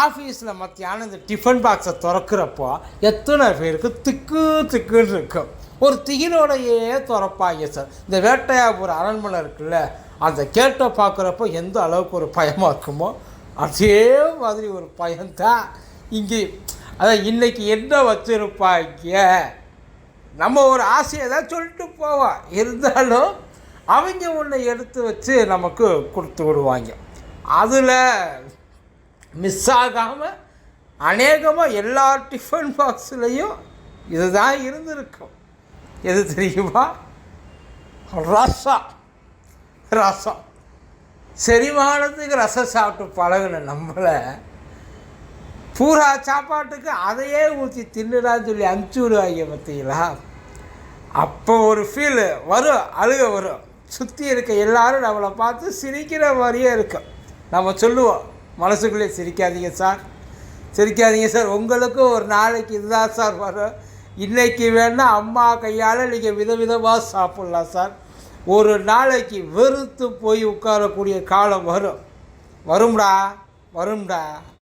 ஆஃபீஸில் மத்தியானம் இந்த டிஃபன் பாக்ஸை திறக்கிறப்போ எத்தனை பேருக்கு திக்கு திக்குன்னு இருக்கும் ஒரு திகிலோடையே திறப்பாங்க சார். இந்த வேட்டையாபுர அரண்மனை இருக்குல்ல அந்த கேட்டை பார்க்குறப்போ எந்த அளவுக்கு ஒரு பயமாக இருக்குமோ அதே மாதிரி ஒரு பயம்தான். இங்கே அதான் இன்றைக்கி என்ன வச்சுருப்பாங்க? நம்ம ஒரு ஆசையை தான் சொல்லிட்டு போவோம் இருந்தாலும் அவங்க ஒன்று எடுத்து வச்சு நமக்கு கொடுத்து விடுவாங்க. அதில் மிஸ் ஆகாமல் அநேகமாக எல்லா டிஃபன் பாக்ஸ்லேயும் இதுதான் இருந்திருக்கும். எது தெரியுமா? ரசம். ரசம். செரிமானத்துக்கு ரசம் சாப்பிட்டு பழகின நம்மளை பூரா சாப்பாட்டுக்கு அதையே ஊற்றி தின்னுடான்னு சொல்லி அனுப்பிச்சி விடுவாங்க பார்த்தீங்களா? அப்போ ஒரு ஃபீலு வரும் அழுக வரும். சுற்றி இருக்க எல்லாரும் நம்மளை பார்த்து சிரிக்கிற மாதிரியே இருக்கும். நம்ம சொல்லுவோம் மனசுக்குள்ளே சிரிக்காதீங்க சார். சிரிக்காதீங்க சார். உங்களுக்கும் ஒரு நாளைக்கு இதுதான் சார் வரும். இன்றைக்கி வேணால் அம்மா கையால் நீங்கள் விதவிதமாக சாப்பிட்லாம் சார். ஒரு நாளைக்கு வெறுத்து போய் உட்காரக்கூடிய காலம் வரும். வரும்டா வரும்டா.